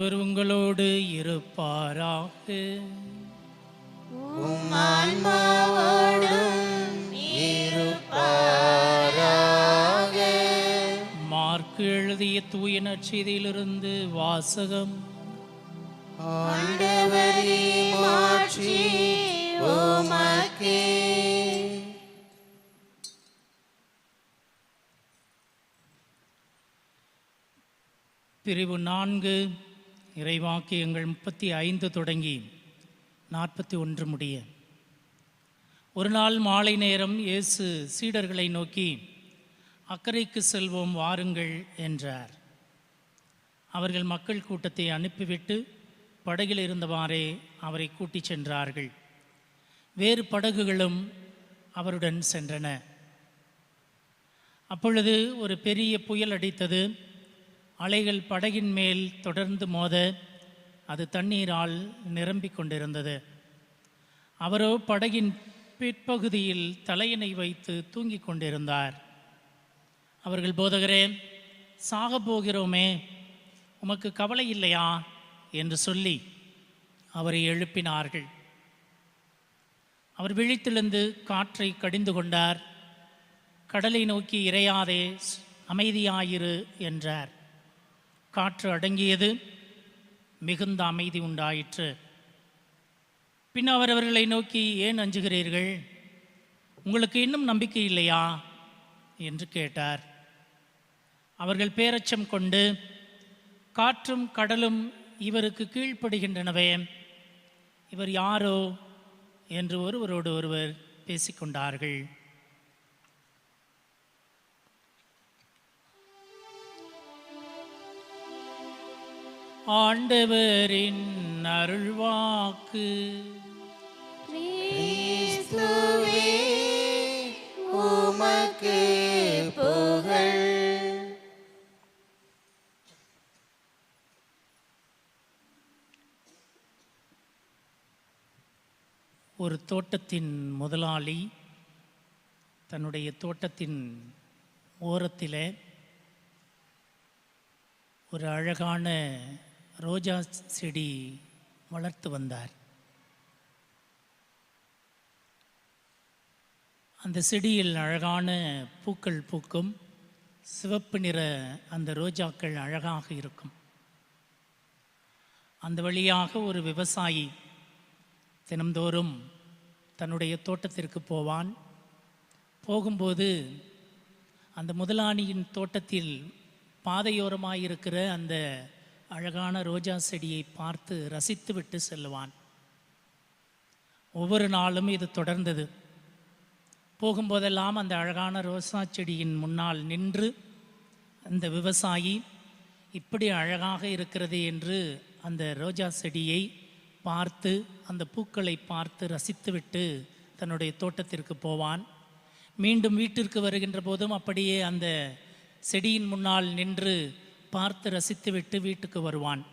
அவர் உங்களோடு இருப்பாராக. மார்க்கு எழுதிய தூய நற்செய்தியிலிருந்து வாசகம். பிரிவு நான்கு. இறைவாக்கியங்கள் முப்பத்தி ஐந்து தொடங்கி நாற்பத்தி ஒன்று முடிய. ஒரு நாள் மாலை நேரம் இயேசு சீடர்களை நோக்கி அக்கறைக்கு செல்வோம் வாருங்கள் என்றார். அவர்கள் மக்கள் கூட்டத்தை அனுப்பிவிட்டு படகில் இருந்தவாறே அவரை கூட்டிச் சென்றார்கள். வேறு படகுகளும் அவருடன் சென்றன. அப்பொழுது ஒரு பெரிய புயல் அடித்தது. அலைகள் படகின் மேல் தொடர்ந்து மோத அது தண்ணீரால் நிரம்பிக் கொண்டிருந்தது. அவரோ படகின் பிற்பகுதியில் தலையினை வைத்து தூங்கிக் கொண்டிருந்தார். அவர்கள் போதகரே சாகப் போகிறோமே உமக்கு கவலை இல்லையா? என்று சொல்லி அவரை எழுப்பினார்கள். அவர் விழித்தெழுந்து காற்றை கடிந்து கொண்டார். கடலை நோக்கி இறையாதே அமைதியாயிரு என்றார். காற்று அடங்கியது மிகுந்த அமைதி உண்டாயிற்று. பின் அவர் அவர்களை நோக்கி ஏன் அஞ்சுகிறீர்கள்? உங்களுக்கு இன்னும் நம்பிக்கை இல்லையா? என்று கேட்டார். அவர்கள் பேரச்சம் கொண்டு காற்றும் கடலும் இவருக்கு கீழ்ப்படுகின்றனவே. இவர் யாரோ? என்று ஒருவரோடு ஒருவர் பேசிக்கொண்டார்கள். ஆண்டவரின் அருள்வாக்கு. உமக்கு புகழ். ஒரு தோட்டத்தின் முதலாளி தன்னுடைய தோட்டத்தின் ஓரத்திலே ஒரு அழகான ரோஜா செடி வளர்த்து வந்தார். அந்த செடியில் அழகான பூக்கள் பூக்கும் சிவப்பு நிற அந்த ரோஜாக்கள் அழகாக இருக்கும். அந்த வழியாக ஒரு விவசாயி தினம்தோறும் தன்னுடைய தோட்டத்திற்கு போவான். போகும்போது அந்த முதலாளியின் தோட்டத்தில் பாதையோரமாயிருக்கிற அந்த அழகான ரோஜா செடியை பார்த்து ரசித்துவிட்டு செல்லுவான். ஒவ்வொரு நாளும் இது தொடர்ந்தது. போகும்போதெல்லாம் அந்த அழகான ரோசா செடியின் முன்னால் நின்று அந்த விவசாயி இப்படி அழகாக இருக்கிறது என்று அந்த ரோஜா செடியை பார்த்து அந்த பூக்களை பார்த்து ரசித்துவிட்டு தன்னுடைய தோட்டத்திற்கு போவான். மீண்டும் வீட்டிற்கு வருகின்ற போதும் அப்படியே அந்த செடியின் முன்னால் நின்று பார்த்து ரசித்துவிட்டு வீட்டுக்கு வருவான்.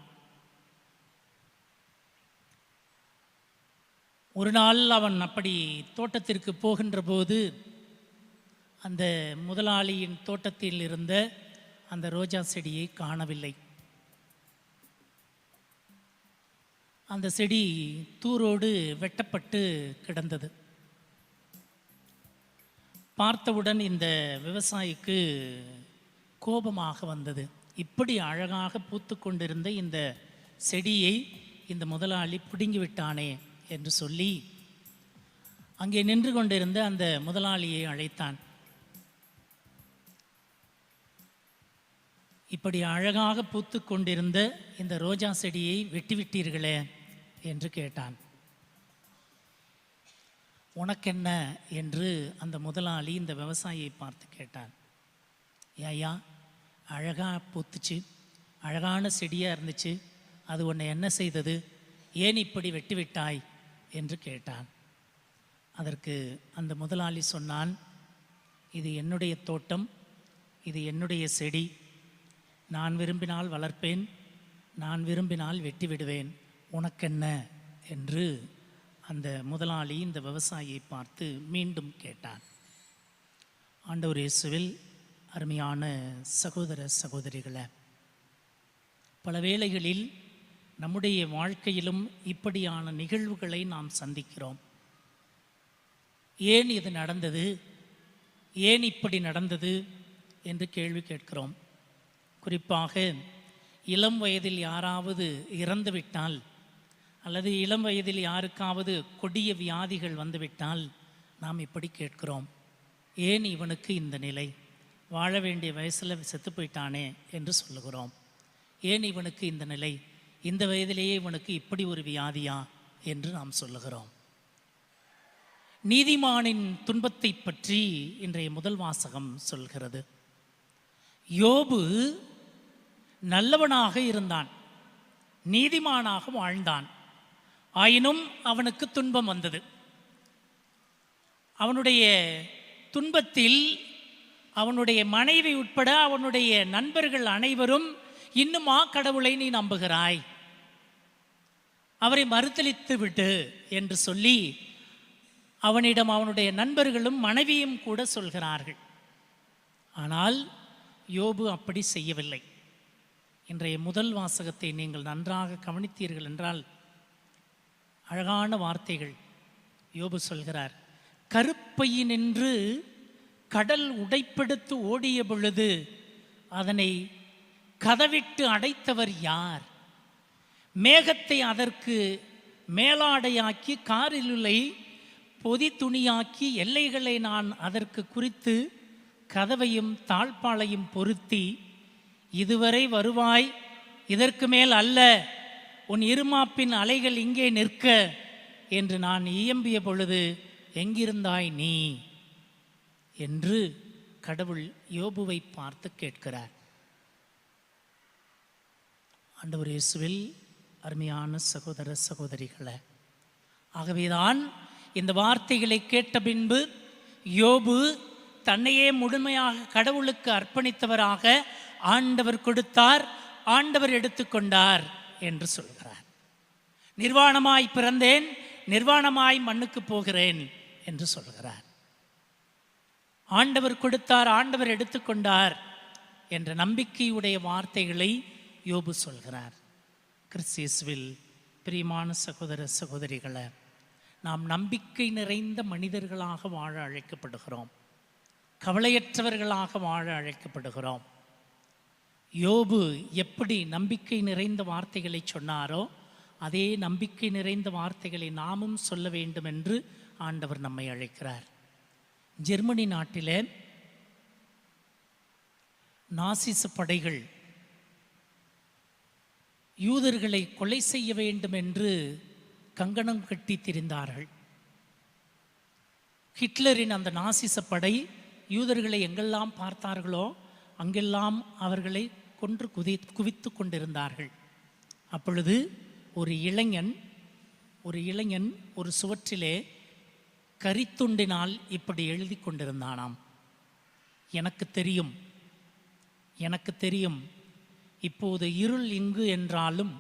ஒரு நாள் அவன் அப்படி தோட்டத்திற்கு போகின்ற போது அந்த முதலாளியின் தோட்டத்தில் இருந்த அந்த ரோஜா செடியை காணவில்லை. அந்த செடி தூரோடு வெட்டப்பட்டு கிடந்தது. பார்த்தவுடன் இந்த விவசாயிக்கு கோபமாக வந்தது. இப்படி அழகாக பூத்து கொண்டிருந்த இந்த செடியை இந்த முதலாளி பிடுங்கிவிட்டானே என்று சொல்லி அங்கே நின்று கொண்டிருந்த அந்த முதலாளியை அழைத்தான். இப்படி அழகாக பூத்து கொண்டிருந்த இந்த ரோஜா செடியை வெட்டிவிட்டீர்களே என்று கேட்டான். உனக்கென்ன? என்று அந்த முதலாளி இந்த விவசாயியை பார்த்து கேட்டான். ஏயா அழகாக பூத்துச்சு. அழகான செடியாக இருந்துச்சு. அது உன்னை என்ன செய்தது? ஏன் இப்படி வெட்டிவிட்டாய் என்று கேட்டான். அதற்கு அந்த முதலாளி சொன்னான் இது என்னுடைய தோட்டம். இது என்னுடைய செடி. நான் விரும்பினால் வளர்ப்பேன். நான் விரும்பினால் வெட்டி விடுவேன். உனக்கென்ன? என்று அந்த முதலாளி இந்த விவசாயியை பார்த்து மீண்டும் கேட்டான். ஆண்டவர் இயேசுவில் அருமையான சகோதர சகோதரிகளை பல வேளைகளில் நம்முடைய வாழ்க்கையிலும் இப்படியான நிகழ்வுகளை நாம் சந்திக்கிறோம். ஏன் இது நடந்தது? ஏன் இப்படி நடந்தது? என்று கேள்வி கேட்கிறோம். குறிப்பாக இளம் வயதில் யாராவது இறந்துவிட்டால் அல்லது இளம் வயதில் யாருக்காவது கொடிய வியாதிகள் வந்துவிட்டால் நாம் இப்படி கேட்கிறோம். ஏன் இவனுக்கு இந்த நிலை? வாழ வேண்டிய வயசில் செத்து போயிட்டானே என்று சொல்லுகிறோம். ஏன் இவனுக்கு இந்த நிலை? இந்த வயதிலேயே இவனுக்கு இப்படி ஒரு வியாதியா என்று நாம் சொல்லுகிறோம். நீதிமானின் துன்பத்தை பற்றி இன்றைய முதல் வாசகம் சொல்கிறது. யோபு நல்லவனாக இருந்தான். நீதிமானாக வாழ்ந்தான். ஆயினும் அவனுக்கு துன்பம் வந்தது. அவனுடைய துன்பத்தில் அவனுடைய மனைவி உட்பட அவனுடைய நண்பர்கள் அனைவரும் இன்னுமா கடவுளை நீ நம்புகிறாய். அவரை மறுத்தளித்து விட்டு என்று சொல்லி அவனிடம் அவனுடைய நண்பர்களும் மனைவியும் கூட சொல்கிறார்கள். ஆனால் யோபு அப்படி செய்யவில்லை. இன்றைய முதல் வாசகத்தை நீங்கள் நன்றாக கவனித்தீர்கள் என்றால் அழகான வார்த்தைகள் யோபு சொல்கிறார். கருப்பையினின்று கடல் உடைப்பெடுத்து ஓடிய பொழுது அதனை கதவிட்டு அடைத்தவர் யார்? மேகத்தை அதற்கு மேலாடையாக்கி காரிலுளை பொதி துணியாக்கி எல்லைகளை நான் அதற்கு குறித்து கதவையும் தாழ்பாளையும் பொருத்தி இதுவரை வருவாய் இதற்கு மேல் அல்ல உன் இருமாப்பின் அலைகள் இங்கே நிற்க என்று நான் இயம்பிய பொழுது எங்கிருந்தாய் நீ? என்று கடவுள் யோபுவை பார்த்து கேட்கிறார். ஆண்டவர் இயேசுவில் அருமையான சகோதர சகோதரிகளை ஆகவேதான் இந்த வார்த்தைகளை கேட்ட பின்பு யோபு தன்னையே முழுமையாக கடவுளுக்கு அர்ப்பணித்தவராக ஆண்டவர் கொடுத்தார் ஆண்டவர் எடுத்துக்கொண்டார் என்று சொல்கிறார். நிர்வாணமாய் பிறந்தேன் நிர்வாணமாய் மண்ணுக்கு போகிறேன் என்று சொல்கிறார். ஆண்டவர் கொடுத்தார் ஆண்டவர் எடுத்துக்கொண்டார் என்ற நம்பிக்கையுடைய வார்த்தைகளை யோபு சொல்கிறார். கிறிஸ்தியஸ்வில் பிரியமான சகோதர சகோதரிகளை நாம் நம்பிக்கை நிறைந்த மனிதர்களாக வாழ அழைக்கப்படுகிறோம். கவலையற்றவர்களாக வாழ அழைக்கப்படுகிறோம். யோபு எப்படி நம்பிக்கை நிறைந்த வார்த்தைகளை சொன்னாரோ அதே நம்பிக்கை நிறைந்த வார்த்தைகளை நாமும் சொல்ல வேண்டும் என்று ஆண்டவர் நம்மை அழைக்கிறார். ஜெர்மனி நாட்டிலே நாசிச படைகள் யூதர்களை கொலை செய்ய வேண்டும் என்று கங்கணம் கட்டி திரிந்தார்கள். ஹிட்லரின் அந்த நாசிச படை யூதர்களை எங்கெல்லாம் பார்த்தார்களோ அங்கெல்லாம் அவர்களை கொன்று குதி குவித்து கொண்டிருந்தார்கள். அப்பொழுது ஒரு இளைஞன் ஒரு இளைஞன் ஒரு சுவற்றிலே கரித்துண்டினால் இப்படி எழுதி கொண்டிருந்தானாம். எனக்கு தெரியும் எனக்கு தெரியும். இப்போது இருள் இங்கு என்றாலும்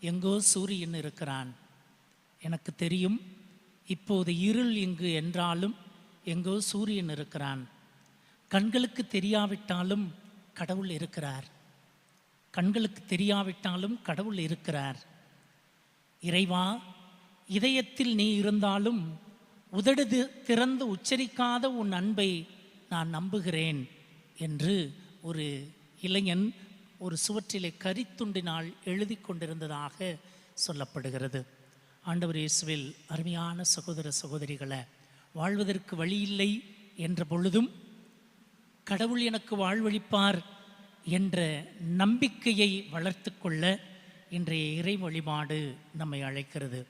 எங்கோ சூரியன் இருக்கிறான். எனக்கு தெரியும் இப்போது இருள் இங்கு என்றாலும் எங்கோ சூரியன் இருக்கிறான். கண்களுக்கு தெரியாவிட்டாலும் கடவுள் இருக்கிறார். கண்களுக்கு தெரியாவிட்டாலும் கடவுள் இருக்கிறார். இறைவா இதயத்தில் நீ இருந்தாலும் உதடுது திறந்து உச்சரிக்காத உன் அன்பை நான் நம்புகிறேன் என்று ஒரு இளைஞன் ஒரு சுவற்றிலே கரித்துண்டினால் எழுதி கொண்டிருந்ததாக சொல்லப்படுகிறது. ஆண்டவர் இயேசுவில் அருமையான சகோதர சகோதரிகளை வாழ்வதற்கு வழியில்லை என்ற பொழுதும் கடவுள் எனக்கு வாழ்வழிப்பார் என்ற நம்பிக்கையை வளர்த்து கொள்ள இன்றைய இறை வழிபாடு நம்மை அழைக்கிறது.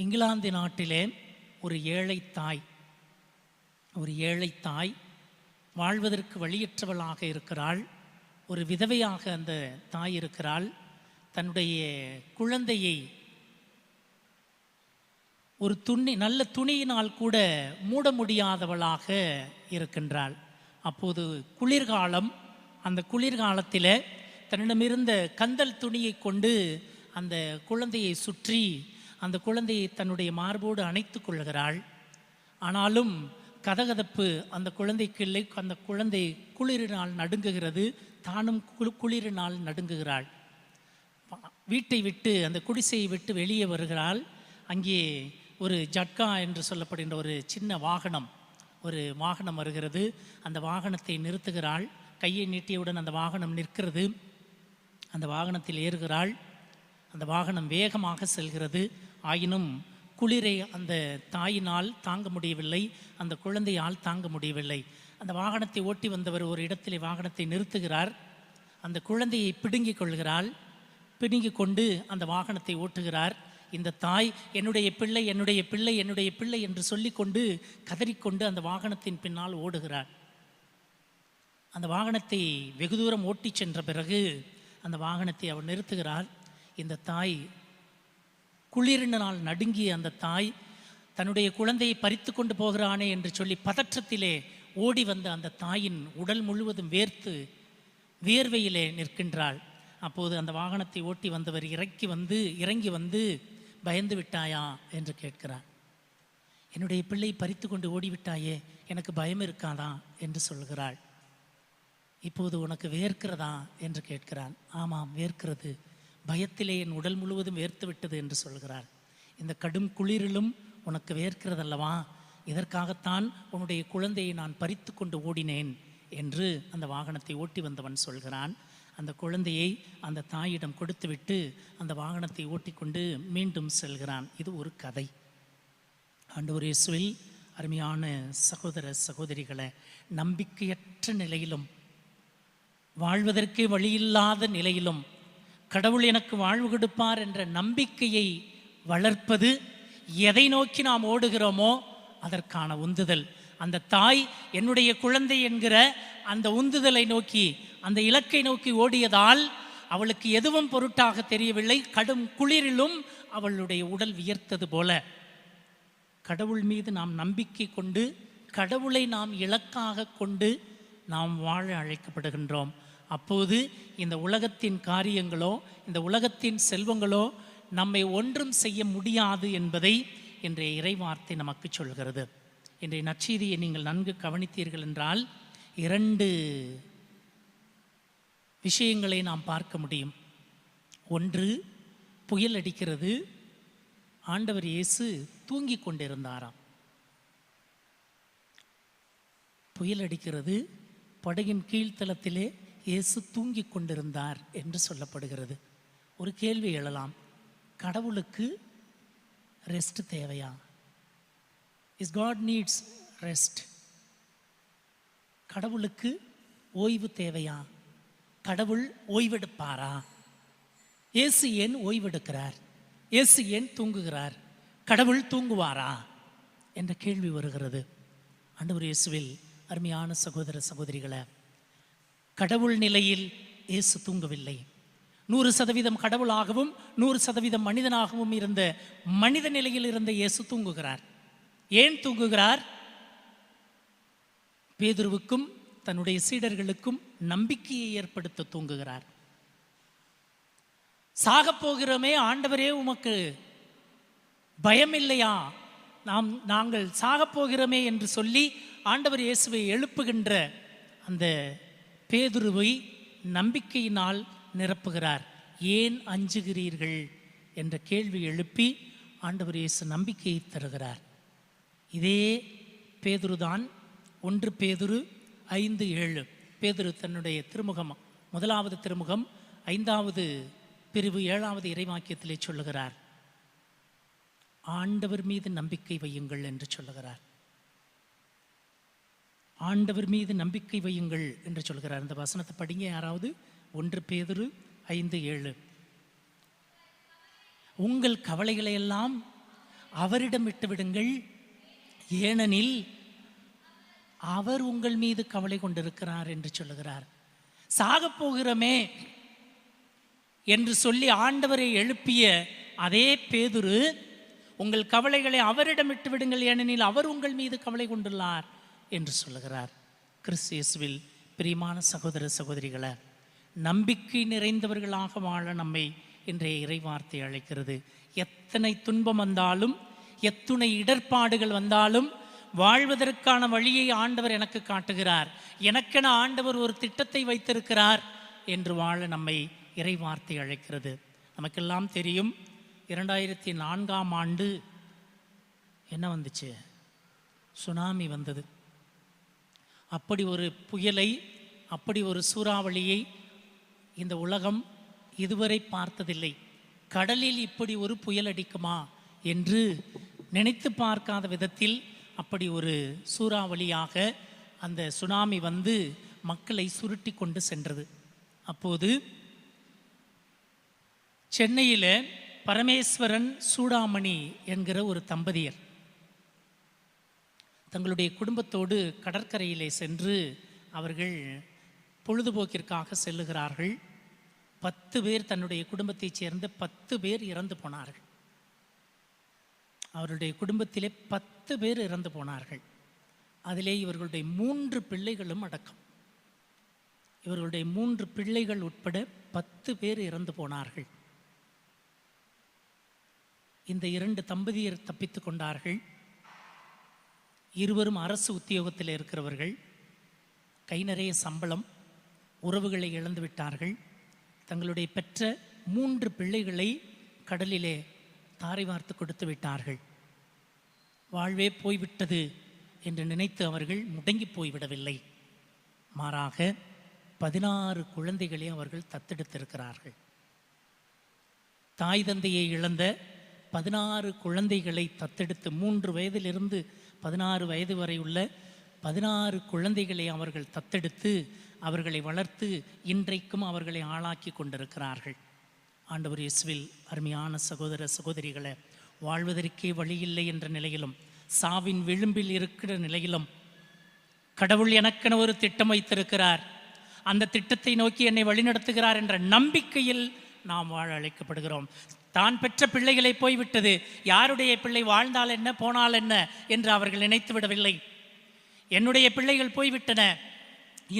இங்கிலாந்து நாட்டிலே ஒரு ஏழை தாய் ஒரு ஏழை தாய் வாழ்வதற்கு வழியற்றவளாக இருக்கிறாள். ஒரு விதவையாக அந்த தாய் இருக்கிறாள். தன்னுடைய குழந்தையை ஒரு துணி நல்ல துணியினால் கூட மூட முடியாதவளாக இருக்கின்றாள். அப்போது குளிர்காலம் அந்த குளிர்காலத்தில் தன்னிடமிருந்த கந்தல் துணியை கொண்டு அந்த குழந்தையை சுற்றி அந்த குழந்தையை தன்னுடைய மார்போடு அணைத்து கொள்கிறாள் ஆனாலும் கதகதப்பு அந்த குழந்தைக்கு இல்லை. அந்த குழந்தை குளிரினால் நடுங்குகிறது. தானும் குளு- குளிரினால் நடுங்குகிறாள். வீட்டை விட்டு அந்த குடிசையை விட்டு வெளியே வருகிறாள். அங்கே ஒரு ஜட்கா என்று சொல்லப்படுகின்ற ஒரு சின்ன வாகனம் ஒரு வாகனம் வருகிறது. அந்த வாகனத்தை நிறுத்துகிறாள். கையை நீட்டியவுடன் அந்த வாகனம் நிற்கிறது. அந்த வாகனத்தில் ஏறுகிறாள். அந்த வாகனம் வேகமாக செல்கிறது. ஆயினும் குளிரை அந்த தாயினால் தாங்க முடியவில்லை அந்த குழந்தையால் தாங்க முடியவில்லை. அந்த வாகனத்தை ஓட்டி வந்தவர் ஒரு இடத்திலே வாகனத்தை நிறுத்துகிறார். அந்த குழந்தையை பிடுங்கிக் கொள்கிறாள். பிடுங்கிக் கொண்டு அந்த வாகனத்தை ஓட்டுகிறார். இந்த தாய் என்னுடைய பிள்ளை என்னுடைய பிள்ளை என்னுடைய பிள்ளை என்று சொல்லிக்கொண்டு கதறிக்கொண்டு அந்த வாகனத்தின் பின்னால் ஓடுகிறார் அந்த வாகனத்தை வெகு தூரம் ஓட்டிச் சென்ற பிறகு அந்த வாகனத்தை அவர் நிறுத்துகிறார். இந்த தாய் குளிரினால் நடுங்கிய அந்த தாய் தன்னுடைய குழந்தையை பறித்து கொண்டு போகிறானே என்று சொல்லி பதற்றத்திலே ஓடி வந்த அந்த தாயின் உடல் முழுவதும் வேர்த்து வியர்வையிலே நிற்கின்றாள். அப்போது அந்த வாகனத்தை ஓட்டி வந்தவர் இறக்கி வந்து இறங்கி வந்து பயந்து விட்டாயா என்று கேட்கிறார். என்னுடைய பிள்ளை பறித்து கொண்டு ஓடிவிட்டாயே எனக்கு பயம் இருக்காதா? என்று சொல்கிறாள். இப்போது உனக்கு வேர்க்கிறதா? என்று கேட்கிறான். ஆமாம் வேர்க்கிறது. பயத்திலே என் உடல் முழுவதும் வேர்த்து விட்டது என்று சொல்கிறார். இந்த கடும் குளிரிலும் உனக்கு வேர்க்கிறதல்லவா? இதற்காகத்தான் உன்னுடைய குழந்தையை நான் பறித்து கொண்டு ஓடினேன் என்று அந்த வாகனத்தை ஓட்டி வந்தவன் சொல்கிறான். அந்த குழந்தையை அந்த தாயிடம் கொடுத்துவிட்டு அந்த வாகனத்தை ஓட்டிக்கொண்டு மீண்டும் செல்கிறான். இது ஒரு கதை. ஆண்டவர் இயேசுவில் அருமையான சகோதர சகோதரிகளை நம்பிக்கையற்ற நிலையிலும் வாழ்வதற்கே வழியில்லாத நிலையிலும் கடவுள் எனக்கு வாழ்வு கொடுப்பார் என்ற நம்பிக்கையை வளர்ப்பது எதை நோக்கி நாம் ஓடுகிறோமோ அதற்கான உந்துதல். அந்த தாய் என்னுடைய குழந்தை என்கிற அந்த உந்துதலை நோக்கி அந்த இலக்கை நோக்கி ஓடியதால் அவளுக்கு எதுவும் பொருட்டாக தெரியவில்லை. கடும் குளிரிலும் அவளுடைய உடல் வியர்த்தது போல. கடவுள் மீது நாம் நம்பிக்கை கொண்டு கடவுளை நாம் இலக்காக கொண்டு நாம் வாழ அழைக்கப்படுகின்றோம். அப்போது இந்த உலகத்தின் காரியங்களோ இந்த உலகத்தின் செல்வங்களோ நம்மை ஒன்றும் செய்ய முடியாது என்பதை இன்றைய இறைவார்த்தை நமக்கு சொல்கிறது. இன்றைய நச்செய்தியை நீங்கள் நன்கு கவனித்தீர்கள் என்றால் இரண்டு விஷயங்களை நாம் பார்க்க முடியும். ஒன்று புயல் அடிக்கிறது. ஆண்டவர் இயேசு தூங்கிக் கொண்டிருந்தாராம். புயல் அடிக்கிறது. படகின் கீழ்த்தளத்திலே இயேசு தூங்கிக் கொண்டிருந்தார் என்று சொல்லப்படுகிறது. ஒரு கேள்வி எழலாம். கடவுளுக்கு ரெஸ்ட் தேவையா? இஸ் காட் நீட்ஸ் ரெஸ்ட் கடவுளுக்கு ஓய்வு தேவையா? கடவுள் ஓய்வெடுப்பாரா? இயேசு ஏன் ஓய்வெடுக்கிறார்? இயேசு ஏன் தூங்குகிறார்? கடவுள் தூங்குவாரா? என்ற கேள்வி வருகிறது. ஆண்டவர் இயேசுவில் அருமையான சகோதர சகோதரிகளை கடவுள் நிலையில் இயேசு தூங்கவில்லை. நூறு சதவீதம் கடவுளாகவும் நூறு சதவீதம் மனிதனாகவும் இருந்த மனித நிலையில் இருந்த இயேசு தூங்குகிறார். ஏன் தூங்குகிறார்? பேதுருவுக்கும் தன்னுடைய சீடர்களுக்கும் நம்பிக்கையை ஏற்படுத்த தூங்குகிறார். சாகப் போகிறோமே ஆண்டவரே உமக்கு பயம் இல்லையா நாம் நாங்கள் சாகப் போகிறோமே என்று சொல்லி ஆண்டவர் இயேசுவை எழுப்புகின்ற அந்த பேதுருவை நம்பிக்கையினால் நிரப்புகிறார். ஏன் அஞ்சுகிறீர்கள்? என்ற கேள்வி எழுப்பி ஆண்டவர் இயேசு நம்பிக்கையை தருகிறார். இதே பேதுருதான் ஒன்று பேதுரு ஐந்து ஏழு. பேதுரு தன்னுடைய திருமுகம் முதலாவது திருமுகம் ஐந்தாவது பிரிவு ஏழாவது இறைவாக்கியத்திலே சொல்லுகிறார். ஆண்டவர் மீது நம்பிக்கை வையுங்கள் என்று சொல்லுகிறார். ஆண்டவர் மீது நம்பிக்கை வையுங்கள் என்று சொல்கிறார். இந்த வசனத்தை படிங்க. யாராவது? ஒன்று பேதுரு ஐந்து ஏழு. உங்கள் கவலைகளை எல்லாம் அவரிடம் விட்டு விடுங்கள் ஏனெனில் அவர் உங்கள் மீது கவலை கொண்டிருக்கிறார் என்று சொல்லுகிறார். சாகப்போகிறோமே என்று சொல்லி ஆண்டவரை எழுப்பிய அதே பேதுரு உங்கள் கவலைகளை அவரிடம் விட்டு விடுங்கள் ஏனெனில் அவர் உங்கள் மீது கவலை கொண்டுள்ளார். என்று சொல்லுகிறார். கிறிஸ்து இயேசுவில் பிரியமான சகோதர சகோதரிகளை நம்பிக்கை நிறைந்தவர்களாக வாழ நம்மை இன்றைய இறைவார்த்தை அழைக்கிறது. எத்தனை துன்பம் வந்தாலும் எத்துணை இடர்பாடுகள் வந்தாலும் வாழ்வதற்கான வழியை ஆண்டவர் எனக்கு காட்டுகிறார். எனக்கென ஆண்டவர் ஒரு திட்டத்தை வைத்திருக்கிறார் என்று வாழ நம்மை இறைவார்த்தை அழைக்கிறது. நமக்கெல்லாம் தெரியும் இரண்டாயிரத்தி நான்காம் ஆண்டு என்ன வந்துச்சு? சுனாமி வந்தது. அப்படி ஒரு புயலை அப்படி ஒரு சூறாவளியை இந்த உலகம் இதுவரை பார்த்ததில்லை. கடலில் இப்படி ஒரு புயல் அடிக்குமா என்று நினைத்து பார்க்காத விதத்தில் அப்படி ஒரு சூறாவளியாக அந்த சுனாமி வந்து மக்களை சுருட்டி கொண்டு சென்றது. அப்போது சென்னையில் பரமேஸ்வரன் சூடாமணி என்கிற ஒரு தம்பதியர் தங்களுடைய குடும்பத்தோடு கடற்கரையிலே சென்று அவர்கள் பொழுதுபோக்கிற்காக செல்லுகிறார்கள். பத்து பேர் தன்னுடைய குடும்பத்தைச் சேர்ந்த பத்து பேர் இறந்து போனார்கள். அவருடைய குடும்பத்திலே பத்து பேர் இறந்து போனார்கள். அதிலே இவர்களுடைய மூன்று பிள்ளைகளும் அடக்கம். இவர்களுடைய மூன்று பிள்ளைகள் உட்பட பத்து பேர் இறந்து போனார்கள். இந்த இரண்டு தம்பதியர் தப்பித்து கொண்டார்கள். இருவரும் அரசு உத்தியோகத்தில் இருக்கிறவர்கள். கை நிறைய சம்பளம் உறவுகளை இழந்து விட்டார்கள். தங்களுடைய பெற்ற மூன்று பிள்ளைகளை கடலிலே தாரை வார்த்து கொடுத்து விட்டார்கள். வாழ்வே போய்விட்டது என்று நினைத்து அவர்கள் முடங்கி போய்விடவில்லை. மாறாக பதினாறு குழந்தைகளை அவர்கள் தத்தெடுத்திருக்கிறார்கள். தாய் தந்தையை இழந்த பதினாறு குழந்தைகளை தத்தெடுத்து மூன்று வயதிலிருந்து பதினாறு வயது வரை உள்ள பதினாறு குழந்தைகளை அவர்கள் தத்தெடுத்து அவர்களை வளர்த்து இன்றைக்கும் அவர்களை ஆளாக்கி கொண்டிருக்கிறார்கள். ஆண்டவர் இயேசுவில் அருமையான சகோதர சகோதரிகளை வாழ்வதற்கே வழியில்லை என்ற நிலையிலும் சாவின் விளிம்பில் இருக்கிற நிலையிலும் கடவுள் எனக்கென ஒரு திட்டம் வைத்திருக்கிறார். அந்த திட்டத்தை நோக்கி என்னை வழிநடத்துகிறார் என்ற நம்பிக்கையில் நாம் வாழ அழைக்கப்படுகிறோம். தான் பெற்ற பிள்ளைகளை போய்விட்டது. யாருடைய பிள்ளை வாழ்ந்தால் என்ன போனால் என்ன என்று அவர்கள் நினைத்து விடவில்லை. என்னுடைய பிள்ளைகள் போய்விட்டன.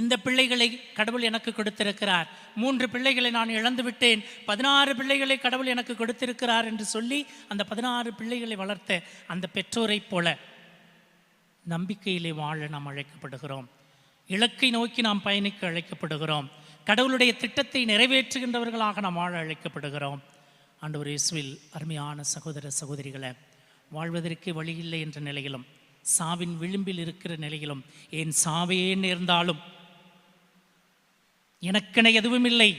இந்த பிள்ளைகளை கடவுள் எனக்கு கொடுத்திருக்கிறார். மூன்று பிள்ளைகளை நான் இழந்து விட்டேன். பதினாறு பிள்ளைகளை கடவுள் எனக்கு கொடுத்திருக்கிறார் என்று சொல்லி அந்த பதினாறு பிள்ளைகளை வளர்த்த அந்த பெற்றோரைப் போல நம்பிக்கையிலே வாழ நாம் அழைக்கப்படுகிறோம். இலக்கை நோக்கி நாம் பயணிக்க அழைக்கப்படுகிறோம். கடவுளுடைய திட்டத்தை நிறைவேற்றுகின்றவர்களாக நாம் வாழ அழைக்கப்படுகிறோம். ஆண்டவர் இயேசுவில் அருமையான சகோதர சகோதரிகளை வாழ்வதற்கு வழியில்லை என்ற நிலையிலும் சாவின் விளிம்பில் இருக்கிற நிலையிலும் என் சாவையே நேர்ந்தாலும் எனக்கென எதுவும் இல்லை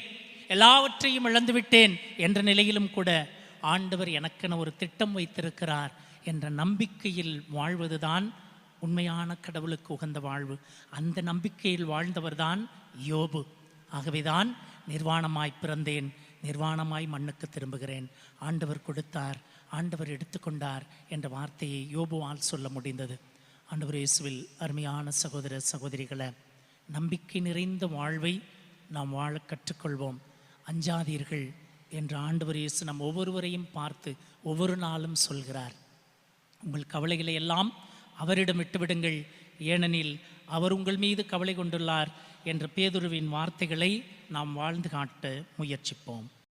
எல்லாவற்றையும் இழந்து விட்டேன் என்ற நிலையிலும் கூட ஆண்டவர் எனக்கென ஒரு திட்டம் வைத்திருக்கிறார் என்ற நம்பிக்கையில் வாழ்வதுதான் உண்மையான கடவுளுக்கு உகந்த வாழ்வு. அந்த நம்பிக்கையில் வாழ்ந்தவர்தான் யோபு. ஆகவேதான் நிர்வாணமாய் பிறந்தேன். நிர்வாணமாய் மண்ணுக்கு திரும்புகிறேன். ஆண்டவர் கொடுத்தார் ஆண்டவர் எடுத்துக்கொண்டார் என்ற வார்த்தையை யோபுவால் சொல்ல முடிந்தது. ஆண்டவர் இயேசுவில் அருமையான சகோதர சகோதரிகளை நம்பிக்கை நிறைந்த வாழ்வை நாம் வாழ கற்றுக்கொள்வோம். அஞ்சாதீர்கள் என்று ஆண்டவர் இயேசு நம் ஒவ்வொருவரையும் பார்த்து ஒவ்வொரு நாளும் சொல்கிறார். உங்கள் கவலைகளை எல்லாம் அவரிடம் விட்டுவிடுங்கள். ஏனெனில் அவர் உங்கள் மீது கவலை கொண்டுள்ளார். என்ற பேதுருவின் வார்த்தைகளை நாம் வாழ்ந்து காட்ட முயற்சிப்போம்.